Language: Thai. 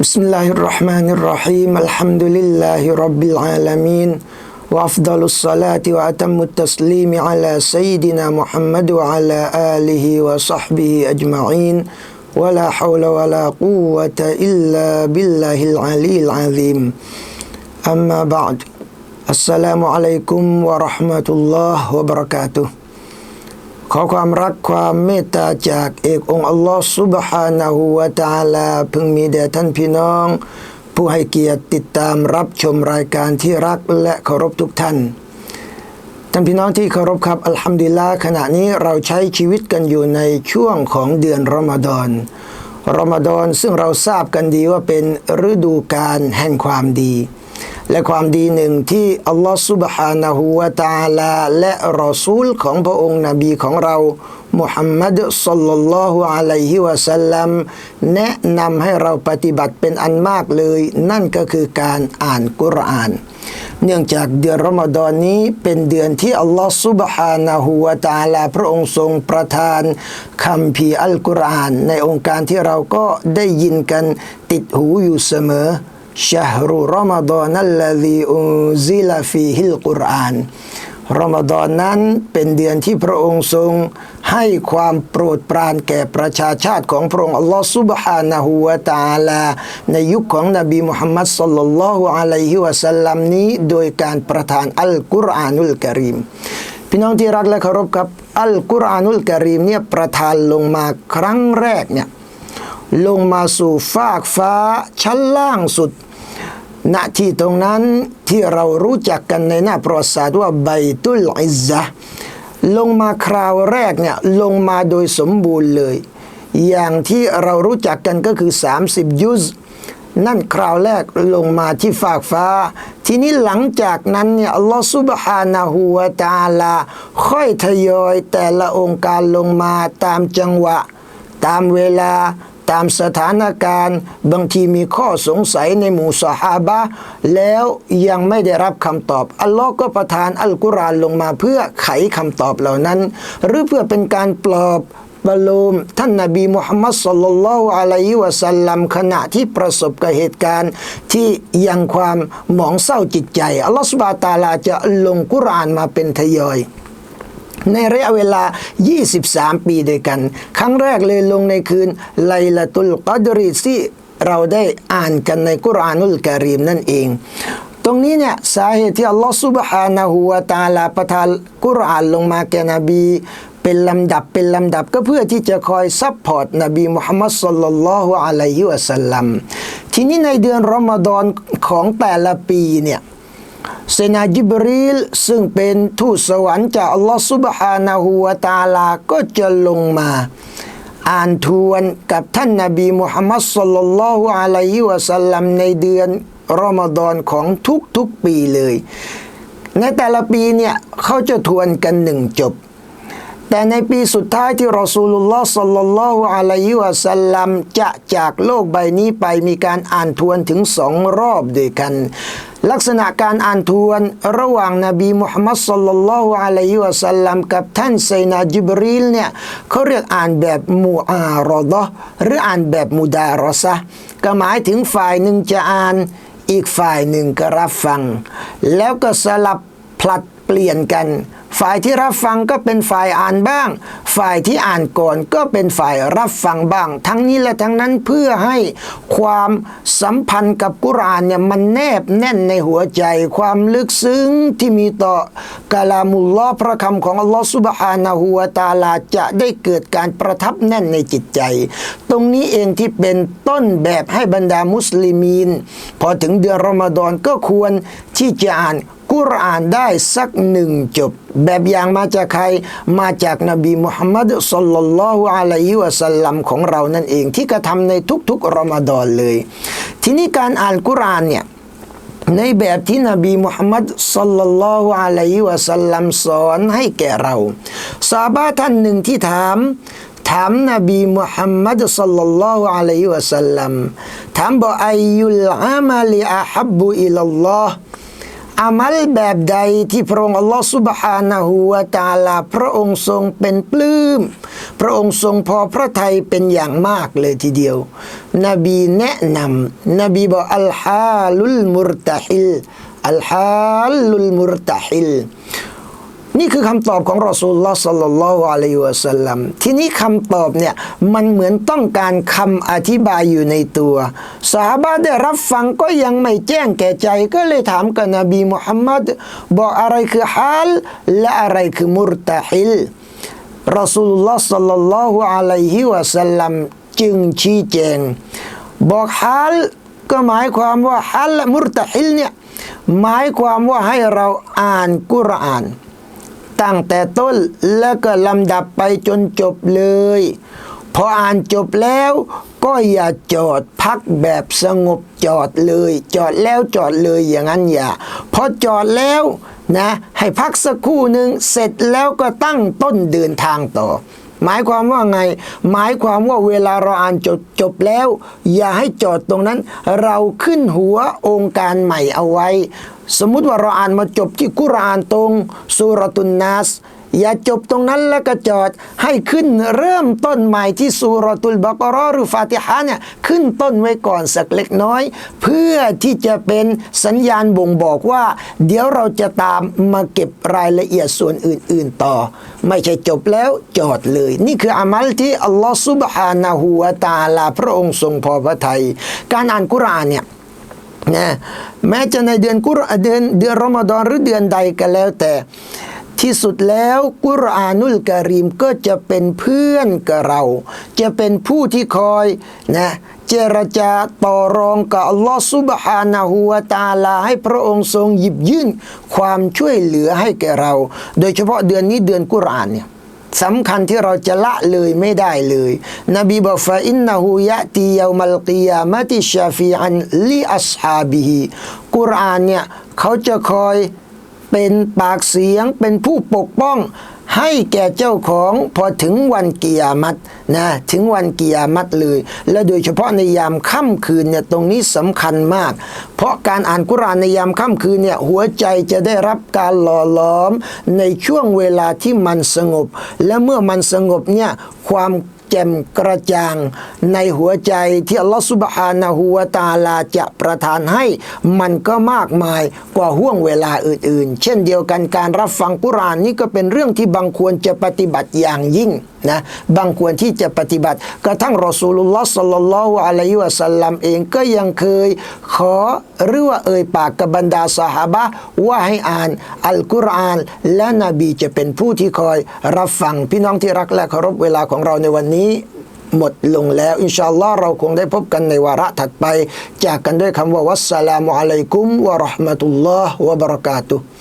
بسم الله الرحمن الرحيم الحمد لله رب العالمين وأفضل الصلاة وأتم التسليم على سيدنا محمد وعلى آله وصحبه أجمعين ولا حول ولا قوة إلا بالله العلي العظيم أما بعد السلام عليكم ورحمة الله وبركاته ขอความรักความเมตตาจากเอกองค์อัลลอฮ์ซุบฮานะฮูวะตาลาพึงมีแด่ท่านพี่น้อง ผู้ให้เกียรติติดตามรับชมรายการที่รักและเคารพทุกท่าน ท่านพี่น้องที่เคารพครับอัลฮัมดุลิลลาห์ขณะนี้เราใช้ชีวิตกันอยู่ในช่วงของเดือนรอมฎอนรอมฎอนซึ่งเราทราบกันดีว่าเป็นฤดูการแห่งความดี และความดีหนึ่งที่อัลลอฮฺซุบฮานะฮูวะตาลาและรอซูลของพระองค์นบีของเรามุฮัมมัดสุลลัลลอฮุอะลัยฮิวะสัลลัมแนะนำให้เราปฏิบัติเป็นอันมากเลย นั่นก็คือการอ่านกุรอาน เนื่องจากเดือนรอมฎอนนี้เป็นเดือนที่อัลลอฮฺซุบฮานะฮูวะตาลาพระองค์ทรงประทานคำพีอัลกุรอาน ในองค์การที่เราก็ได้ยินกันติดหูอยู่เสมอ شهر رمضان الذي أنزل فيه القرآن รอมฎอนนั้นเป็นเดือนที่พระองค์ทรงให้ความโปรดปรานแก่ประชาชาติของพระองค์อัลลอฮฺซุบฮานะฮูวะตาลา ในยุคของนบีมุฮัมมัดสัลลัลลอฮุอะลัยฮิวะสัลลัมนี้ โดยการประทานอัลกุรอานุลกะรีม พี่น้องที่รักและเคารพครับอัลกุรอานุลกะรีมเนี่ยประทานลงมาครั้งแรกเนี่ย ลงมาสู่ฟากฟ้าชั้นล่างสุด ณที่ตรงนั้นที่เรารู้จักกันในหน้าประวัติศาสตร์ว่าไบตุลอิซะลงมาคราวแรกเนี่ยลงมาโดยสมบูรณ์เลย อย่างที่เรารู้จักกันก็คือ 30 ยุซนั่นคราวแรกลงมาที่ฟากฟ้า ทีนี้หลังจากนั้นเนี่ยอัลลอฮฺซุบฮานะฮูวะตาลา ค่อยทยอยแต่ละองค์การลงมาตามจังหวะ ตามเวลา ตามสถานการณ์บางทีมีข้อสงสัยในหมู่สหาบะแล้วยังไม่ได้รับคำตอบ อัลลอฮ์ก็ประทานอัลกุรอานลงมาเพื่อไขคำตอบเหล่านั้น หรือเพื่อเป็นการปลอบประโลมท่านนาบีมุฮัมมัดสุลลัลลอฮุอะลัยฮิวะสัลลัมขณะที่ประสบกับเหตุการณ์ที่ยังความหมองเศร้าจิตใจอัลลอฮฺสุบาตาลาจะลงกุรอานมาเป็นทยอย ในระยะเวลา 23 ปีด้วยกัน ครั้งแรกเลยลงในคืนไลละตุลกัดรีที่เราได้อ่านกันในกุรอานุลกะรีมนั่นเอง ตรงนี้เนี่ยสาเหตุที่อัลลอฮฺซุบฮานะฮูวะตาลาประทานกุรอานลงมาแก่นบีเป็นลำดับเป็นลำดับก็เพื่อที่จะคอยซัพพอร์ตนบีมุฮัมมัดสุลลัลลอฮุอะลัยฮิวะสัลลัมทีนี้ในเดือนรอมฎอนของแต่ละปีเนี่ย เซนาจิบรีลซึ่งเป็นทูตสวรรค์จากอัลลอฮฺซุบฮานะฮูวะตาลาก็จะลงมา อ่านทวนกับท่านนาบีมุฮัมมัดสุลลัลลอฮุอะลัยฮิวะสัลลัมในเดือนรอมฎอนของทุกๆปีเลย ในแต่ละปีเนี่ยเขาจะทวนกันหนึ่งจบ แต่ในปีสุดท้ายที่รอซูลุลลอฮ์สัลลัลลอฮุอะลัยฮิวะสัลลัมจะจากโลกใบนี้ไปมีการอ่านทวนถึงสองรอบด้วยกัน ลักษณะการอ่านทวนระหว่างนบีมุฮัมมัดสัลลัลลอฮุอะลัยฮิวะสัลลัมกับท่านไซนาจิบรีลเนี่ยเขาเรียกอ่านแบบมูอารอดะหรืออ่านแบบมูดารอซะก็หมายถึงฝ่ายหนึ่งจะอ่านอีกฝ่ายหนึ่งก็รับฟัง แล้วก็สลับผลัดเปลี่ยนกัน ฝ่ายที่รับฟังก็เป็นฝ่ายอ่านบ้าง ฝ่ายที่อ่านก่อนก็เป็นฝ่ายรับฟังบ้าง ทั้งนี้และทั้งนั้นเพื่อให้ความสัมพันธ์กับกุรอานเนี่ยมันแนบแน่นในหัวใจ ความลึกซึ้งที่มีต่อกาลามุลลอฮ์พระคำของอัลลอฮ์ซุบฮานะฮูวตาลาจะได้เกิดการประทับแน่นในจิตใจ ตรงนี้เองที่เป็นต้นแบบให้บรรดามุสลิมีน พอถึงเดือนรอมฎอนก็ควรที่จะอ่าน กุรอานได้สักหนึ่งจบ แบบอย่างมาจากใครมาจากนบีมุฮัมมัดสุลลัลลอฮุอะลัยฮิวะสัลลัมของเรานั่นเองที่กระทำในทุกๆรอมฎอนเลย ทีนี้การอ่านกุรอานเนี่ยในแบบที่นบีมุฮัมมัดสัลลัลลอฮุอะลัยฮิวะสัลลัมสอนให้แก่เราซาบะท่านหนึ่งที่ถามถามนบีมุฮัมมัดสัลลัลลอฮุอะลัยฮิวะสัลลัมถามบอกอายุลอามาลิอาฮับบุอิลลัลลอฮ์ อามัลแบบใดที่พระองค์อัลลอฮฺสุบฮานะฮูวะตาลา พระองค์ทรงเป็นปลื้ม พระองค์ทรงพอพระทัยเป็นอย่างมากเลยทีเดียว นบีแนะนำนบีบอกอัลฮาลุลมุรตะฮิลอัลฮาลุลมุรตะฮิล นี่คือคำตอบของรอสูลลอฮ์สัลลัลลอฮุอะลัยฮิวะสัลลัมทีนี้คำตอบเนี่ยมันเหมือนต้องการคำอธิบายอยู่ในตัว สาบาได้รับฟังก็ยังไม่แจ้งแก่ใจก็เลยถามกับนบีมุฮัมมัดบอกอะไรคือฮาลและอะไรคือมุรตะฮิลรอสูลุลลอฮ์สัลลัลลอฮุอะลัยฮิวะสัลลัมจึงชี้แจง บอกฮาลก็หมายความว่าฮาลและมุรตะฮิลเนี่ยหมายความว่าให้เราอ่านกุรอาน ตั้งแต่ต้นแล้วก็ลำดับไปจนจบเลย พออ่านจบแล้วก็อย่าจอดพักแบบสงบจอดเลย จอดแล้วจอดเลยอย่างนั้นอย่าพอจอดแล้วนะให้พักสักครู่หนึ่งเสร็จแล้วก็ตั้งต้นเดินทางต่อ หมายความว่าไง หมายความว่าเวลาเราอ่านจบจบแล้ว อย่าให้จอดตรงนั้น เราขึ้นหัวองค์การใหม่เอาไว้ สมมุติว่าเราอ่านมาจบที่กุรานตรงสุรตุนนัส อย่าจบตรงนั้นแล้วก็จอดให้ขึ้นเริ่มต้นใหม่ที่สุรตุลบากรอหรือฟาติฮะเนี่ยขึ้นต้นไว้ก่อนสักเล็กน้อย เพื่อที่จะเป็นสัญญาณบ่งบอกว่า เดี๋ยวเราจะตามมาเก็บรายละเอียดส่วนอื่น ๆต่อ ไม่ใช่จบแล้วจอดเลย นี่คืออามัลที่อัลลอฮฺซุบฮานะฮูวะตาลาพระองค์ทรงพอพระทัยการอ่านกุรอานเนี่ยนะแม้จะในเดือนกุรอเดือนเดือนรอมฎอนหรือเดือนใดก็แล้วแต่ ที่สุดแล้วกุรอานุลกะรีมก็จะเป็นเพื่อนกับเรา จะเป็นผู้ที่คอยนะเจรจาต่อรองกับอัลลอฮฺซุบฮานะฮูวะตาลาให้พระองค์ทรงหยิบยื่นความช่วยเหลือให้แก่เรา โดยเฉพาะเดือนนี้เดือนกุรอานเนี่ยสำคัญที่เราจะละเลยไม่ได้เลย นบีบอกฟาอินนะฮูยะตียามัลกิยามะติชาฟีอันลิอัสฮาบิฮีกุรอานเนี่ยเขาจะคอย เป็นปากเสียงเป็นผู้ปกป้อง ให้แก่เจ้าของพอถึงวันกิยามัตนะถึงวันกิยามัตเลย และโดยเฉพาะในยามค่ำคืนเนี่ยตรงนี้สำคัญมาก เพราะการอ่านกุรานในยามค่ำคืนเนี่ยหัวใจจะได้รับการหล่อหลอมในช่วงเวลาที่มันสงบ และเมื่อมันสงบเนี่ยความ แจ่มกระจ่างในหัวใจที่อัลลอฮฺสุบฮานะฮูวตาลาจะประทานให้ มันก็มากมายกว่าห่วงเวลาอื่นๆ เช่นเดียวกันการรับฟังกุรานนี่ก็เป็นเรื่องที่บางควรจะปฏิบัติอย่างยิ่งนะบางควรที่จะปฏิบัติ กระทั่งรอสูลุลลอฮ์สัลลัลลอฮุอะลัยฮิวะสัลลัมเองก็ยังเคยขอหรือว่าเอ่ยปากกับบรรดาสหาบะว่าให้อ่านอัลกุรอานและนบีจะเป็นผู้ที่คอยรับฟังพี่น้องที่รักและเคารพเวลาของเราในวันนี้หมดลงแล้ว อินชาอัลลอฮ์เราคงได้พบกันในวาระถัดไป จากกันด้วยคำว่าวัสสลามุอะลัยกุมวะราะห์มะตุลลอฮ์วะบะเราะกาตุ